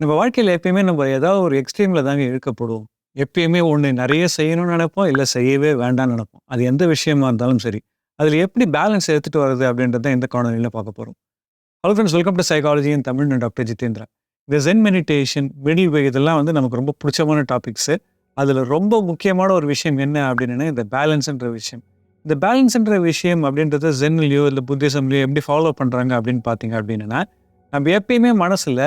நம்ம வாழ்க்கையில் எப்பயுமே நம்ம ஏதாவது ஒரு எக்ஸ்ட்ரீமில் தாங்க இழுக்கப்படுவோம். எப்பயுமே ஒன்று நிறைய செய்யணும்னு நினைப்போம் இல்லை செய்யவே வேண்டாம்னு நினைப்போம் அது எந்த விஷயமா இருந்தாலும் சரி. அதில் எப்படி பேலன்ஸ் எடுத்துகிட்டு வருது அப்படின்றத இந்த காணொளியில பார்க்க போகிறோம் hello friends welcome to psychology in Tamil நான் டாக்டர் ஜிதேந்திரா. இந்த ஜென் மெடிடேஷன், மிடில் வே இதெல்லாம் வந்து நமக்கு ரொம்ப பிடிச்சமான டாபிக்ஸு. அதில் ரொம்ப முக்கியமான ஒரு விஷயம் என்ன அப்படின்னா, இந்த பேலன்ஸ்ன்ற விஷயம். இந்த பேலன்ஸ்ன்ற விஷயம் அப்படின்றத ஜென்லையோ இல்லை புத்திசம்லையோ எப்படி ஃபாலோ பண்ணுறாங்க அப்படின்னு பார்த்தீங்க அப்படின்னா, நம்ம எப்பயுமே மனசில்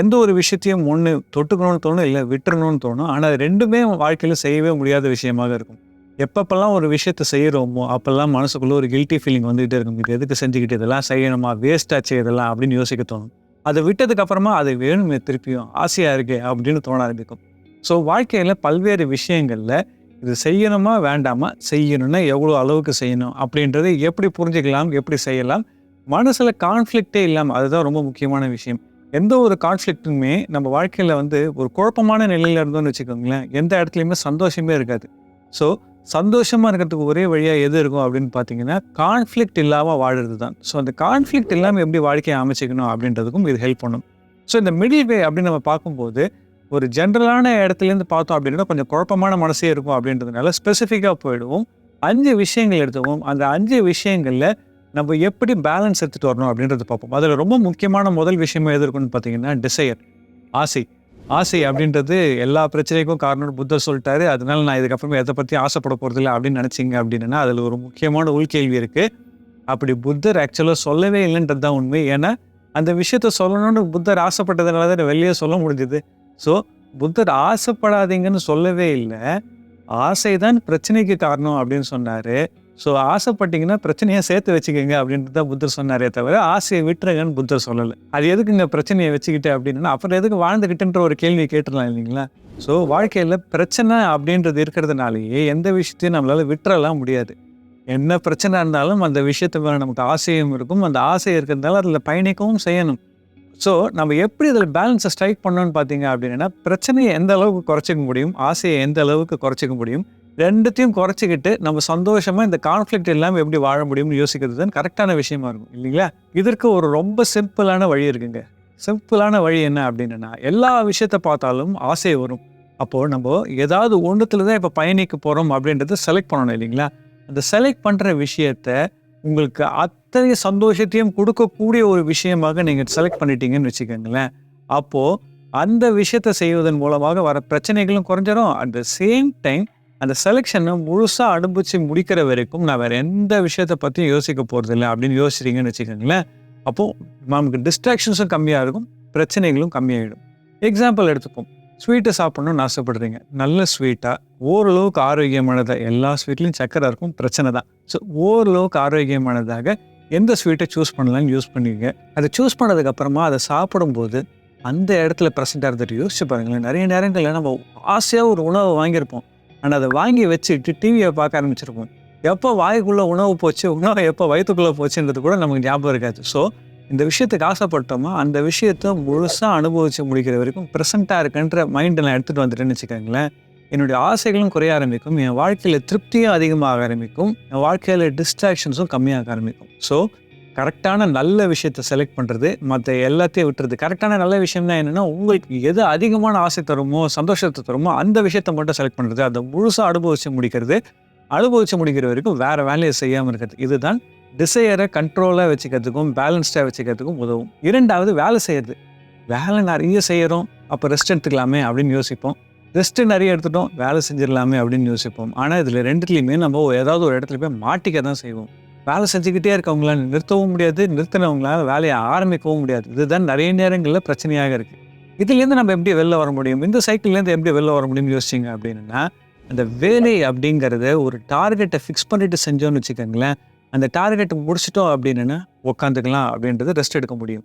எந்த ஒரு விஷயத்தையும் ஒன்று தொட்டுக்கணும்னு தோணும், இல்லை விட்டுறணும்னு தோணும். ஆனால் ரெண்டுமே வாழ்க்கையில் செய்யவே முடியாத விஷயமாக இருக்கும். எப்பப்பெல்லாம் ஒரு விஷயத்த செய்கிறோமோ அப்போல்லாம் மனசுக்குள்ளே ஒரு கில்ட்டி ஃபீலிங் வந்துகிட்டே இருக்கும். இது எதுக்கு செஞ்சுக்கிட்டு இதெல்லாம் செய்யணுமா? வேஸ்ட்டாக ஆச்சே இதெல்லாம் அப்படின்னு யோசிக்க தோணும். அதை விட்டதுக்கப்புறமா அது வேணுமே திருப்பியும் ஆசையாக இருக்கே அப்படின்னு தோண ஆரம்பிக்கும். ஸோ வாழ்க்கையில் பல்வேறு விஷயங்களில் இது செய்யணுமா? வேண்டாமா? செய்யணும்னா எவ்வளோ அளவுக்கு செய்யணும்? அப்படின்றத எப்படி புரிஞ்சுக்கலாம்? எப்படி செய்யலாம்? மனசில் கான்ஃப்ளிக்டே இல்லாமல் அதுதான் ரொம்ப முக்கியமான விஷயம். எந்த ஒரு கான்ஃப்ளிக்ட்டுமே நம்ம வாழ்க்கையில் வந்து ஒரு குழப்பமான நிலையில் இருந்தோம்னு வச்சுக்கோங்களேன், எந்த இடத்துலையுமே சந்தோஷமே இருக்காது. ஸோ சந்தோஷமாக இருக்கிறதுக்கு ஒரே வழியாக எது இருக்கும் அப்படின்னு பார்த்தீங்கன்னா, கான்ஃப்ளிக்ட் இல்லாமல் வாழறது தான். ஸோ அந்த கான்ஃப்ளிக்ட் இல்லாமல் எப்படி வாழ்க்கையை அமைச்சிக்கணும் அப்படின்றதுக்கும் இது ஹெல்ப் பண்ணும். ஸோ இந்த மிடில் வே அப்படின்னு நம்ம பார்க்கும்போது, ஒரு ஜென்ரலான இடத்துலேருந்து பார்த்தோம் அப்படின்னா, கொஞ்சம் குழப்பமான மனசே இருக்கும் அப்படின்றதுனால ஸ்பெசிஃபிக்காக போயிடுவோம். அஞ்சு விஷயங்கள் எடுத்துவோம் அந்த அஞ்சு விஷயங்களில் நம்ம எப்படி பேலன்ஸ் எடுத்துகிட்டு வரணும் அப்படின்றத பார்ப்போம். அதில் ரொம்ப முக்கியமான முதல் விஷயமா எது இருக்குன்னு பார்த்தீங்கன்னா, டிசையர் ஆசை. ஆசை அப்படின்றது எல்லா பிரச்சனைக்கும் காரணம்னு புத்தர் சொல்லிட்டாரு அதனால நான் இதுக்கப்புறமே எதை பற்றி ஆசைப்பட போகிறதில்ல அப்படின்னு நினச்சிங்க அப்படின்னா, அதில் ஒரு முக்கியமான உள்கேள்வி இருக்குது அப்படி புத்தர் ஆக்சுவலாக சொல்லவே இல்லைன்றது தான் உண்மை. ஏன்னா, அந்த விஷயத்த சொல்லணும்னு புத்தர் ஆசைப்பட்டதுனால தான் வெளியே சொல்ல முடிஞ்சது. ஸோ புத்தர் ஆசைப்படாதீங்கன்னு சொல்லவே இல்லை ஆசை தான் பிரச்சனைக்கு காரணம் அப்படின்னு சொன்னார் ஸோ ஆசைப்பட்டீங்கன்னா பிரச்சனையை சேர்த்து வச்சுக்கோங்க அப்படின்ட்டு தான் புத்தர் சொன்னாரே தவிர, ஆசையை விட்டுருங்கன்னு புத்தர் சொல்லலை அது எதுக்கு இந்த பிரச்சனையை வச்சுக்கிட்டு அப்படின்னா, அப்புறம் எதுக்கு வாழ்ந்துக்கிட்டுன்ற ஒரு கேள்வி கேட்டுடலாம் இல்லைங்களா? ஸோ வாழ்க்கையில் பிரச்சனை அப்படின்றது இருக்கிறதுனாலேயே எந்த விஷயத்தையும் நம்மளால் விட்டுறலாம் முடியாது. என்ன பிரச்சனை இருந்தாலும் அந்த விஷயத்தை நமக்கு ஆசையும் இருக்கும். அந்த ஆசை இருக்கிறதுனால அதில் பயணிக்கவும் செய்யணும். ஸோ நம்ம எப்படி அதில் பேலன்ஸை ஸ்ட்ரைக் பண்ணணும்னு பார்த்தீங்க அப்படின்னா, பிரச்சனையை எந்த அளவுக்கு குறைச்சிக்க முடியும்? ஆசையை எந்த அளவுக்கு குறைச்சிக்க முடியும்? ரெண்டுத்தையும் குறைச்சிக்கிட்டு நம்ம சந்தோஷமாக இந்த கான்ஃப்ளிக்ட் இல்லாமல் எப்படி வாழ முடியும்னு யோசிக்கிறது தான் கரெக்டான விஷயமா இருக்கும். இல்லைங்களா? இதற்கு ஒரு ரொம்ப சிம்பிளான வழி இருக்குங்க. சிம்பிளான வழி என்ன அப்படின்னா, எல்லா விஷயத்த பார்த்தாலும் ஆசை வரும். அப்போது நம்ம ஏதாவது ஒன்றுத்துல தான் இப்போ பயணிக்க போகிறோம் அப்படின்றத செலக்ட் பண்ணணும் இல்லைங்களா? அந்த செலக்ட் பண்ணுற விஷயத்த உங்களுக்கு அத்தனை சந்தோஷத்தையும் கொடுக்கக்கூடிய ஒரு விஷயமாக நீங்கள் செலக்ட் பண்ணிட்டீங்கன்னு வச்சுக்கோங்களேன். அப்போது அந்த விஷயத்த செய்வதன் மூலமாக வர பிரச்சனைகளும் குறைஞ்சிரும். அட் த சேம் டைம் அந்த செலெக்ஷனை முழுசாக அனுபவிச்சு முடிக்கிற வரைக்கும் நான் வேறு எந்த விஷயத்தை பற்றியும் யோசிக்க போகிறதில்ல அப்படின்னு யோசிச்சிட்டிங்கன்னு வச்சுக்கோங்களேன். அப்போது நமக்கு டிஸ்ட்ராக்ஷன்ஸும் கம்மியாக இருக்கும். பிரச்சனைகளும் கம்மியாகிடும் எக்ஸாம்பிள் எடுத்துப்போம். ஸ்வீட்டை சாப்பிட்ணுன்னு ஆசைப்படுறீங்க. நல்ல ஸ்வீட்டாக ஓரளவுக்கு ஆரோக்கியமானதாக எல்லா ஸ்வீட்லேயும் சக்கரை இருக்கும். பிரச்சனை தான். ஸோ ஓரளவுக்கு ஆரோக்கியமானதாக எந்த ஸ்வீட்டை சூஸ் பண்ணலாம்னு யூஸ் பண்ணிக்கங்க. அதை சூஸ் பண்ணதுக்கப்புறமா அதை சாப்பிடும்போது, அந்த இடத்துல பிரசன்ட் ஆகுறத யோசிச்சு பாருங்களேன். நிறைய நேரங்களில் நம்ம ஆசையாக ஒரு உணவை வாங்கியிருப்போம். ஆனால் அதை வாங்கி வச்சுட்டு டிவியை பார்க்க ஆரம்பிச்சிருப்போம். எப்போ வாய்க்குள்ளே உணவு போச்சு, உணவு எப்போ வயிற்றுக்குள்ளே போச்சுன்றது கூட நமக்கு ஞாபகம் இருக்காது. ஸோ இந்த விஷயத்துக்கு ஆசைப்பட்டோமா, அந்த விஷயத்த முழுசாக அனுபவித்து முடிக்கிற வரைக்கும் ப்ரெசண்ட்டாக இருக்குன்ற மைண்ட நான் எடுத்துகிட்டு வந்துட்டேன்னு வச்சுக்கோங்களேன். என்னுடைய ஆசைகளும் குறைய ஆரம்பிக்கும். என் வாழ்க்கையில் திருப்தியும் அதிகமாக ஆரம்பிக்கும். என் வாழ்க்கையில் டிஸ்ட்ராக்ஷன்ஸும் கம்மியாக ஆரம்பிக்கும். ஸோ கரெக்டான நல்ல விஷயத்த செலக்ட் பண்ணுறது மற்ற எல்லாத்தையும் விட்டுறது. கரெக்டான நல்ல விஷயம்னா என்னென்னா உங்களுக்கு எது அதிகமான ஆசை தருமோ, சந்தோஷத்தை தருமோ அந்த விஷயத்த மட்டும் செலக்ட் பண்ணுறது அதை முழுசாக அனுபவித்து முடிக்கிறது. அனுபவித்து முடிக்கிற வரைக்கும் வேறு வேலையை செய்யாமல் இருக்கிறது. இதுதான் டிசையரை கண்ட்ரோலாக வச்சுக்கிறதுக்கும், பேலன்ஸ்டாக வச்சுக்கிறதுக்கும் உதவும். இரண்டாவது வேலை செய்யறது. வேலை நிறைய செய்கிறோம் அப்போ ரெஸ்ட் எடுத்துக்கலாமே அப்படின்னு யோசிப்போம். ரெஸ்ட்டு நிறைய எடுத்துட்டோம். வேலை செஞ்சிடலாமே அப்படின்னு யோசிப்போம். ஆனால் இதில் 2த்துலயுமே நம்ம ஏதாவது ஒரு இடத்துல போய் மாட்டிக்க தான் செய்வோம். வேலை செஞ்சுக்கிட்டே இருக்கவங்களால நிறுத்தவும் முடியாது. நிறுத்தினவங்களால வேலையை ஆரம்பிக்கவும் முடியாது. இதுதான் நிறைய நேரங்களில் பிரச்சனையாக இருக்குது இதுலேருந்து நம்ம எப்படி வெளில வர முடியும்? இந்த சைக்கிள்லேருந்து எப்படி வெளில வர முடியும்னு யோசிச்சிங்க அப்படின்னா, அந்த வேலை அப்படிங்கிறத ஒரு டார்கெட்டை ஃபிக்ஸ் பண்ணிட்டு செஞ்சோம்னு வச்சுக்கோங்களேன், அந்த டார்கெட்டை முடிச்சிட்டோம் அப்படின்னா உட்காந்துக்கலாம் அப்படின்றது ரெஸ்ட் எடுக்க முடியும்.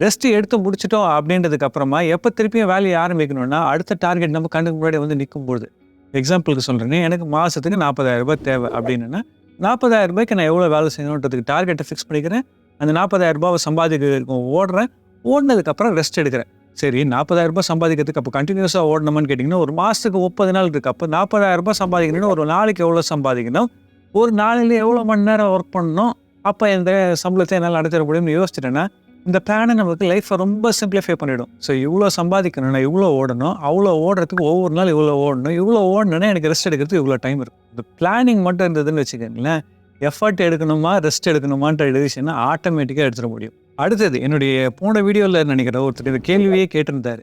ரெஸ்ட் எடுத்து முடிச்சிட்டோம் அப்படின்றதுக்கு அப்புறமா திருப்பியும் வேலையை ஆரம்பிக்கணும்னா, அடுத்த டார்கெட் நம்ம கண்ணுக்கு முன்னாடி வந்து நிற்கும்போது எக்ஸாம்பிளுக்கு சொல்றேனே, எனக்கு மாதத்துக்கு நாற்பதாயிரம் ரூபாய் தேவை அப்படின்னா, நாற்பதாயிரம் ரூபாய்க்கு நான் எவ்வளோ வேலை செய்யணுன்றதுக்கு டார்கெட்டை ஃபிக்ஸ் பண்ணிக்கிறேன். அந்த ரூ. 40,000 சம்பாதிக்கிறதுக்கு ஓடுறேன். ஓடினதுக்கப்புறம் ரெஸ்ட் எடுக்கிறேன். சரி நாற்பதாயிரம் ரூபாய் சம்பாதிக்கிறதுக்கு அப்போ கண்டினியூஸாக ஓடணுமான்னு கேட்டிங்கன்னா, ஒரு மாதத்துக்கு முப்பது நாள் இருக்குது அப்போ நாற்பதாயிரம் ரூபாய் சம்பாதிக்கணும்னா ஒரு நாளைக்கு எவ்வளோ சம்பாதிக்கணும்? ஒரு நாளில் எவ்வளோ மணி நேரம் ஒர்க் பண்ணணும்? அப்போ இந்த சம்பளத்தை என்னால் நடத்திட முடியும்னு யோசிச்சிட்டேன்னா இந்த பிளானை நமக்கு லைஃப்பை ரொம்ப சிம்பிளிஃபை பண்ணிவிடும் ஸோ இவ்வளோ சம்பாதிக்கணும்னா இவ்வளோ ஓடணும் அவ்வளோ ஓடுறதுக்கு ஒவ்வொரு நாள் இவ்வளோ ஓடணும் இவ்வளோ ஓடணும்னா எனக்கு ரெஸ்ட் எடுக்கிறதுக்கு இவ்வளோ டைம் இருக்கும். இந்த பிளானிங் மட்டும் இருந்ததுன்னு வச்சுக்கோங்களேன் எஃபர்ட் எடுக்கணுமா ரெஸ்ட் எடுக்கணுமான்ற டிசிஷனை ஆட்டோமேட்டிக்காக எடுத்துட முடியும். அடுத்தது என்னுடைய போன வீடியோவில் நினைக்கிற ஒருத்தர் இந்த கேள்வியே கேட்டிருந்தார்.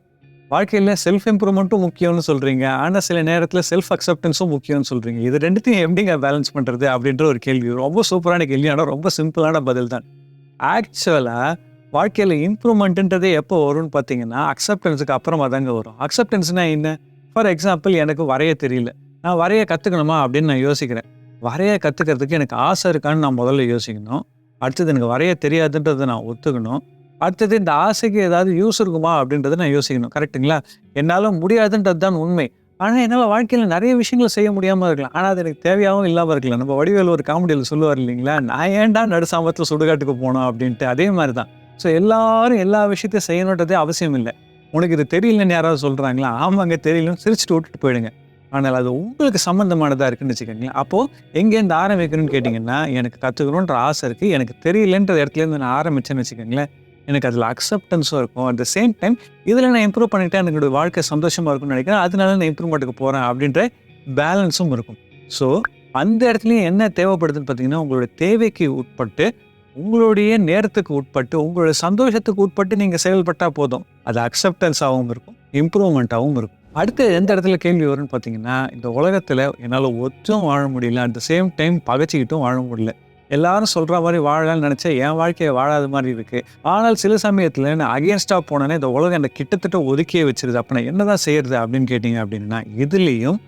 வாழ்க்கையில் செல்ஃப் இம்ப்ரூவ்மெண்ட்டும் முக்கியம்னு சொல்கிறீங்க ஆனால் சில நேரத்தில் செல்ஃப் அக்செப்டன்ஸும் முக்கியம்னு சொல்கிறீங்க இது ரெண்டுத்தையும் எப்படிங்க பேலன்ஸ் பண்ணுறது அப்படின்ற ஒரு கேள்வி. ரொம்ப சூப்பரான கேள்வி ஆனால் ரொம்ப சிம்பிளான பதில் தான். ஆக்சுவலாக வாழ்க்கையில் இம்ப்ரூவ்மெண்ட்டுன்றதே எப்போ வரும்னு பார்த்தீங்கன்னா அக்செப்டன்ஸுக்கு அப்புறமா தாங்க வரும். அக்செப்டன்ஸ்னால் என்ன? ஃபார் எக்ஸாம்பிள் எனக்கு வரைய தெரியல. நான் வரைய கற்றுக்கணுமா அப்படின்னு நான் யோசிக்கிறேன். வரைய கற்றுக்கிறதுக்கு எனக்கு ஆசை இருக்கான்னு நான் முதல்ல யோசிக்கணும். அடுத்தது எனக்கு வரைய தெரியாதுன்றதை நான் ஒத்துக்கணும். அடுத்தது இந்த ஆசைக்கு ஏதாவது யூஸ் இருக்குமா அப்படின்றத நான் யோசிக்கணும். கரெக்ட்டுங்களா என்னால் முடியாதுன்றது தான் உண்மை. ஆனால் என்னால் வாழ்க்கையில் நிறைய விஷயங்களை செய்ய முடியாமல் இருக்கலாம். ஆனால் அது எனக்கு தேவையாகவும் இல்லாமல் இருக்கலாம். நம்ம வடிவேல் ஒரு காமெடியில் சொல்லுவார் இல்லைங்களா? நான் ஏன்டா நடுசாமத்தில் சுடுகாட்டுக்கு போனோம்? அப்படின்ட்டு. அதே மாதிரி தான் ஸோ எல்லாரும் எல்லா விஷயத்தையும் செய்யணுன்றதே அவசியம் இல்லை உனக்கு இது தெரியலன்னு யாராவது சொல்கிறாங்களா ஆமாங்க தெரியலன்னு சிரிச்சுட்டு விட்டுட்டு போயிடுங்க. ஆனால் அது உங்களுக்கு சம்மந்தமானதாக இருக்குன்னு வச்சுக்கோங்களேன். அப்போது எங்கேருந்து ஆரம்பிக்கணும்னு கேட்டிங்கன்னா எனக்கு கற்றுக்கணுன்ற ஆசை இருக்குது எனக்கு தெரியலன்ற இடத்துலேருந்து நான் ஆரம்பித்தேன்னு வச்சுக்கோங்களேன். எனக்கு அதில் அக்செப்டன்ஸும் இருக்கும். அட் த சேம் டைம் இதில் நான் இம்ப்ரூவ் பண்ணிட்டேன் என்னோடய வாழ்க்கை சந்தோஷமாக இருக்கும்னு நினைக்கிறேன். அதனால நான் இம்ப்ரூவ்மெண்ட்டுக்கு போகிறேன் அப்படின்ற பேலன்ஸும் இருக்கும். ஸோ அந்த இடத்துலையும் என்ன தேவைப்படுதுன்னு பார்த்தீங்கன்னா உங்களோட தேவைக்கு உட்பட்டு உங்களுடைய நேரத்துக்கு உட்பட்டு உங்களுடைய சந்தோஷத்துக்கு உட்பட்டு நீங்கள் செயல்பட்டால் போதும். அது அக்செப்டன்ஸாகவும் இருக்கும் இம்ப்ரூவ்மெண்ட்டாகவும் இருக்கும். அடுத்து எந்த இடத்துல கேள்வி வரும்னு பார்த்தீங்கன்னா இந்த உலகத்தில் என்னால் ஒற்றும் வாழ முடியல அட் த சேம் டைம் பகைச்சிக்கிட்டும் வாழ முடியல. எல்லாரும் சொல்கிற மாதிரி வாழலாம்னு நினச்சா என் வாழ்க்கையை வாழாத மாதிரி இருக்குது ஆனால் சில சமயத்தில் நான் அகேன்ஸ்டாக போனேன்னா இந்த உலகம் என்னை கிட்டத்தட்ட ஒதுக்கியே வச்சிருது. அப்போ நான் என்ன தான் செய்யறது அப்படின்னு கேட்டிங்க அப்படின்னா இதுலேயும்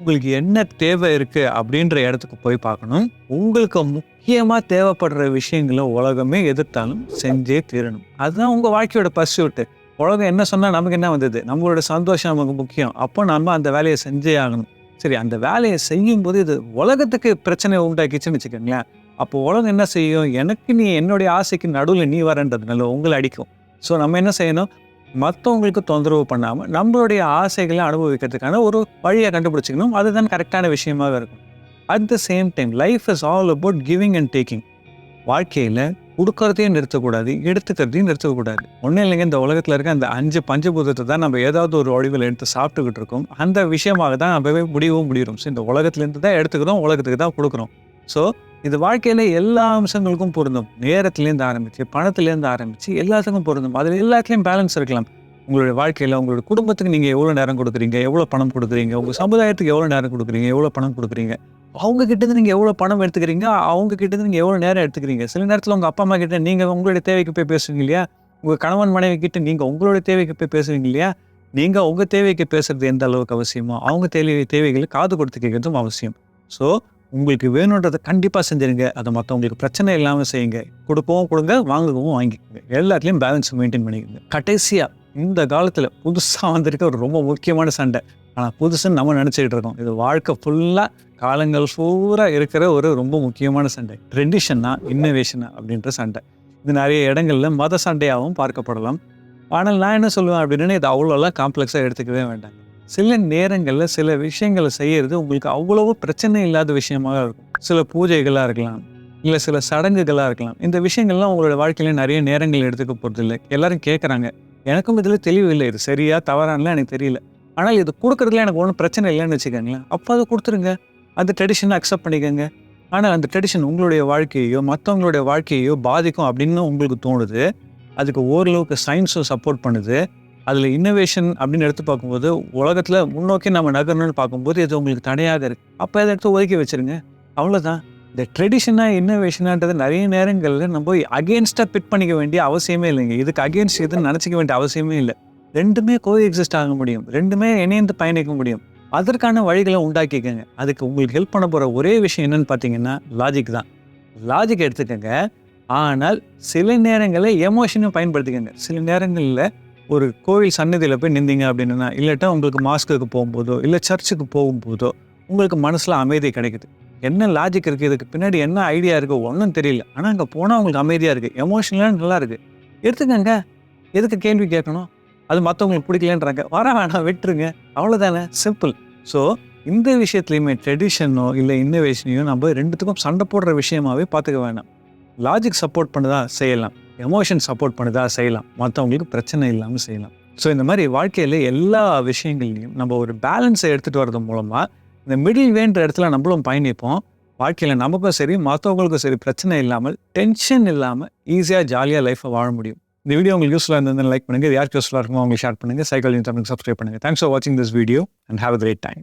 உங்களுக்கு என்ன தேவை இருக்குது அப்படின்ற இடத்துக்கு போய் பார்க்கணும். உங்களுக்கு முக்கியமாக தேவைப்படுற விஷயங்களை உலகமே எதிர்த்தாலும் செஞ்சே தீரணும். அதுதான் உங்கள் வாழ்க்கையோட பர்சியூட்டு உலகம் என்ன சொன்னால் நமக்கு என்ன வந்தது? நம்மளோட சந்தோஷம் நமக்கு முக்கியம். அப்போ நம்ம அந்த வேலையை செஞ்சே ஆகணும். சரி அந்த வேலையை செய்யும்போது இது உலகத்துக்கு பிரச்சனை உண்டாக்கிச்சுன்னு வச்சுக்கோங்களேன். அப்போ உலகம் என்ன செய்யும்? எனக்கு நீ என்னுடைய ஆசைக்கு நடுவில் நீ வரன்றதுனால உங்களை அடிக்கும். ஸோ நம்ம என்ன செய்யணும்? மற்றவங்களுக்கு தொந்தரவு பண்ணாமல் நம்மளுடைய ஆசைகளை அனுபவிக்கிறதுக்கான ஒரு வழியை கண்டுபிடிச்சிக்கணும். அதுதான் கரெக்டான விஷயமாக இருக்கும். At the same time life is all about giving and taking வாழ்க்கையில் கொடுக்கறதையும் நிறுத்தக்கூடாது எடுத்துக்கிறதையும் நிறுத்தக்கூடாது. ஒன்றும் இல்லைங்க இந்த உலகத்தில் இருக்க அந்த அஞ்சு பஞ்சபூதத்தை தான் நம்ம ஏதாவது ஒரு வடிவில் எடுத்து சாப்பிட்டுக்கிட்டு இருக்கோம். அந்த விஷயமாக தான் நம்ம முடியவும் முடியும். ஸோ இந்த உலகத்துலேருந்து தான் எடுத்துக்கிறோம் உலகத்துக்கு தான் கொடுக்குறோம். ஸோ இது வாழ்க்கையில் எல்லா அம்சங்களுக்கும் பொருந்தும். நேரத்துலேருந்து ஆரம்பித்து பணத்துலேருந்து ஆரம்பித்து எல்லாத்துக்கும் பொருந்தும். அதில் எல்லாத்துலேயும் பேலன்ஸ் இருக்கலாம். உங்களுடைய வாழ்க்கையில் உங்களுடைய குடும்பத்துக்கு நீங்கள் எவ்வளோ நேரம் கொடுக்குறீங்க? எவ்வளோ பணம் கொடுக்குறீங்க? உங்கள் சமுதாயத்துக்கு எவ்வளோ நேரம் கொடுக்குறீங்க? எவ்வளோ பணம் கொடுக்குறீங்க? அவங்க கிட்டேருந்து நீங்கள் எவ்வளோ பணம் எடுத்துக்கிறீங்க? அவங்க கிட்டேருந்து நீங்கள் எவ்வளோ நேரம் எடுத்துக்கிறீங்க? சில நேரத்தில் உங்கள் அப்பா அம்மா கிட்ட நீங்கள் உங்களுடைய தேவைக்கு போய் பேசுவீங்க இல்லையா? உங்கள் கணவன் மனைவி கிட்ட நீங்கள் உங்களுடைய தேவைக்கு போய் பேசுவீங்க இல்லையா? நீங்கள் உங்கள் தேவைக்கு பேசுறது எந்த அளவுக்கு அவசியமோ அவங்க தேவை தேவைகளை காது கொடுத்து கேட்கறதும் அவசியம். ஸோ உங்களுக்கு வேணுன்றதை கண்டிப்பாக செஞ்சுருங்க. அதை மற்றவங்களுக்கு பிரச்சனை இல்லாமல் செய்யுங்க. கொடுக்கவும் கொடுங்க வாங்குகவும் வாங்கிக்கோங்க. எல்லாத்துலேயும் பேலன்ஸ் மெயின்டைன் பண்ணிக்கோங்க. கடைசியாக இந்த காலத்தில் புதுசாக வந்திருக்க ஒரு ரொம்ப முக்கியமான சண்டை. ஆனால் புதுசுன்னு நம்ம நினச்சிக்கிட்டு இருக்கோம். இது வாழ்க்கை ஃபுல்லாக காலங்கள் பூரா இருக்கிற ஒரு ரொம்ப முக்கியமான சண்டை. ட்ரெடிஷனா இன்னோவேஷனா அப்படின்ற சண்டை. இது நிறைய இடங்களில் மத சண்டையாகவும் பார்க்கப்படலாம். ஆனால் நான் என்ன சொல்லுவேன் அப்படின்னா இது அவ்வளோலாம் காம்ப்ளெக்ஸாக எடுத்துக்கவே வேண்டாங்க. சில நேரங்களில் சில விஷயங்களை செய்கிறது உங்களுக்கு அவ்வளவு பிரச்சனை இல்லாத விஷயமாக இருக்கும். சில பூஜைகளாக இருக்கலாம் இல்லை சில சடங்குகளாக இருக்கலாம். இந்த விஷயங்கள்லாம் உங்களோட வாழ்க்கையில நிறைய நேரங்கள் எடுத்துக்க போகிறது இல்லை. எல்லாரும் கேட்குறாங்க எனக்கும் இதில் தெளிவு இல்லை. இது சரியா தவறானலாம் எனக்கு தெரியல. ஆனால் இது கொடுக்குறதுல எனக்கு ஒன்றும் பிரச்சனை இல்லைன்னு வச்சுக்கோங்களேன். அப்போ அதை கொடுத்துருங்க. அந்த ட்ரெடிஷனை அக்செப்ட் பண்ணிக்கோங்க. ஆனால் அந்த ட்ரெடிஷன் உங்களுடைய வாழ்க்கையோ மற்றவங்களுடைய வாழ்க்கையோ பாதிக்கும் அப்படின்னு உங்களுக்கு தோணுது. அதுக்கு ஓரளவுக்கு சயின்ஸும் சப்போர்ட் பண்ணுது. அதில் இன்னோவேஷன் அப்படின்னு எடுத்து பார்க்கும்போது உலகத்தில் முன்னோக்கி நம்ம நகரணும்னு பார்க்கும்போது இது உங்களுக்கு தடையாக இருக்குது அப்போ அதை எடுத்து ஒதுக்கி வச்சுருங்க. அவ்வளோதான் இந்த ட்ரெடிஷனாக இன்னோவேஷனான்றது நிறைய நேரங்களில் நம்ம அகேன்ஸ்டாக பிட் பண்ணிக்க வேண்டிய அவசியமே இல்லைங்க. இதுக்கு அகேன்ஸ்ட் எதுன்னு நினச்சிக்க வேண்டிய அவசியமே இல்லை. ரெண்டுமே கோ எக்ஸிஸ்ட் ஆக முடியும். ரெண்டுமே இணைந்து பயணிக்க முடியும். அதற்கான வழிகளை உண்டாக்கிக்கங்க. அதுக்கு உங்களுக்கு ஹெல்ப் பண்ண போகிற ஒரே விஷயம் என்னன்னு பார்த்தீங்கன்னா லாஜிக் தான். லாஜிக் எடுத்துக்கோங்க. ஆனால் சில நேரங்களில் எமோஷனும் பயன்படுத்திக்கங்க. சில நேரங்களில் ஒரு கோவில் சன்னதியில் போய் நின்றீங்க அப்படின்னா இல்லாட்டா உங்களுக்கு மாஸ்க்குக்கு போகும்போதோ இல்லை சர்ச்சுக்கு போகும்போதோ உங்களுக்கு மனசில் அமைதி கிடைக்குது. என்ன லாஜிக் இருக்குது இதுக்கு பின்னாடி என்ன ஐடியா இருக்குது ஒன்றும் தெரியல. ஆனால் அங்கே போனால் உங்களுக்கு அமைதியாக இருக்குது எமோஷனலாக நல்லா இருக்குது எடுத்துக்கங்க. எதுக்கு கேள்வி கேட்கணும்? அது மற்றவங்களுக்கு பிடிக்கலன்றாங்க. வர வேணாம் விட்டுருங்க. அவ்வளோதானே சிம்பிள் ஸோ இந்த விஷயத்துலையுமே ட்ரெடிஷனோ இல்லை இன்னோவேஷனையோ நம்ம ரெண்டுத்துக்கும் சண்டை போடுற விஷயமாவே பார்த்துக்க வேணாம். லாஜிக் சப்போர்ட் பண்ணதான் செய்யலாம். எமோஷன் சப்போர்ட் பண்ணுதா செய்யலாம். மற்றவங்களுக்கு பிரச்சனை இல்லாமல் செய்யலாம். ஸோ இந்த மாதிரி வாழ்க்கையில் எல்லா விஷயங்கள்லையும் நம்ம ஒரு பேலன்ஸை எடுத்துகிட்டு வர்றது மூலமாக இந்த மிடில் வேன்ற இடத்துல நம்மளும் பயணிப்போம். வாழ்க்கையில் நமக்கும் சரி மற்றவங்களுக்கும் சரி பிரச்சனை இல்லாமல் டென்ஷன் இல்லாமல் ஈஸியாக ஜாலியாக லைஃப்பை வாழ முடியும். இந்த வீடியோ உங்களுக்கு யூஸ்ஃபுல்லாக இருந்ததுன்னு லைக் பண்ணுங்கள் யாருக்கு யூஸ்ஃபுல்லாக இருக்குமோ அவங்களுக்கு ஷேர் பண்ணுங்கள் சைக்கிள் தமிழுக்கு சப்ஸ்கிரைப் பண்ணுங்கள் தேங்க்ஸ் ஃபார் வாட்சிங் this video and have a great time